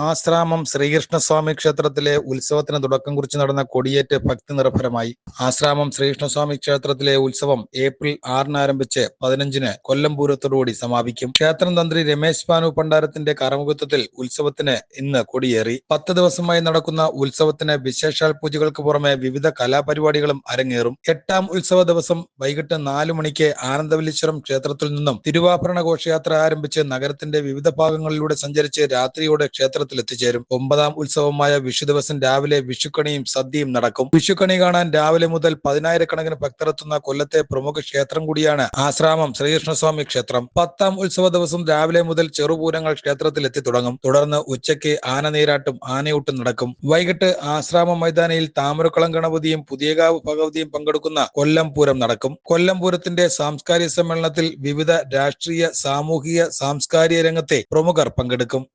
ആശ്രാമം ശ്രീകൃഷ്ണസ്വാമി ക്ഷേത്രത്തിലെ ഉത്സവത്തിന് തുടക്കം കുറിച്ച് നടന്ന കൊടിയേറ്റ് ഭക്തി നിർഭരമായി ആശ്രാമം ശ്രീകൃഷ്ണസ്വാമി ക്ഷേത്രത്തിലെ ഉത്സവം ഏപ്രിൽ ആറിന് ആരംഭിച്ച് പതിനഞ്ചിന് കൊല്ലം പൂരത്തോടുകൂടി സമാപിക്കും. ക്ഷേത്രം തന്ത്രി രമേശ് ബാനു പണ്ടാരത്തിന്റെ കരമുഖത്വത്തിൽ ഉത്സവത്തിന് ഇന്ന് കൊടിയേറി. പത്ത് ദിവസമായി നടക്കുന്ന ഉത്സവത്തിന് വിശേഷാൽ പൂജകൾക്ക് പുറമെ വിവിധ കലാപരിപാടികളും അരങ്ങേറും. എട്ടാം ഉത്സവ ദിവസം വൈകിട്ട് നാലു മണിക്ക് ആനന്ദവല്ലീശ്വരം ക്ഷേത്രത്തിൽ നിന്നും തിരുവാഭരണ ഘോഷയാത്ര ആരംഭിച്ച് നഗരത്തിന്റെ വിവിധ ഭാഗങ്ങളിലൂടെ സഞ്ചരിച്ച് രാത്രിയോടെ ക്ഷേത്രത്തിൽ എത്തിച്ചേരും ഒമ്പതാം ഉത്സവമായ വിഷു ദിവസം രാവിലെ വിഷുക്കണിയും സദ്യയും നടക്കും. വിഷുക്കണി കാണാൻ രാവിലെ മുതൽ പതിനായിരക്കണക്കിന് ഭക്തരെത്തുന്ന കൊല്ലത്തെ പ്രമുഖ ക്ഷേത്രം കൂടിയാണ് ആശ്രാമം ശ്രീകൃഷ്ണസ്വാമി ക്ഷേത്രം. പത്താം ഉത്സവ ദിവസം രാവിലെ മുതൽ ചെറുപൂരങ്ങൾ ക്ഷേത്രത്തിൽ എത്തി തുടങ്ങും. തുടർന്ന് ഉച്ചയ്ക്ക് ആനനീരാട്ടും ആനയൂട്ടും നടക്കും. വൈകിട്ട് ആശ്രാമ മൈതാനിയിൽ താമരക്കുളം ഗണപതിയും പുതിയകാവ് ഭഗവതിയും പങ്കെടുക്കുന്ന കൊല്ലംപൂരം നടക്കും. കൊല്ലംപൂരത്തിന്റെ സാംസ്കാരിക സമ്മേളനത്തിൽ വിവിധ രാഷ്ട്രീയ സാമൂഹിക സാംസ്കാരിക രംഗത്തെ പ്രമുഖർ പങ്കെടുക്കും.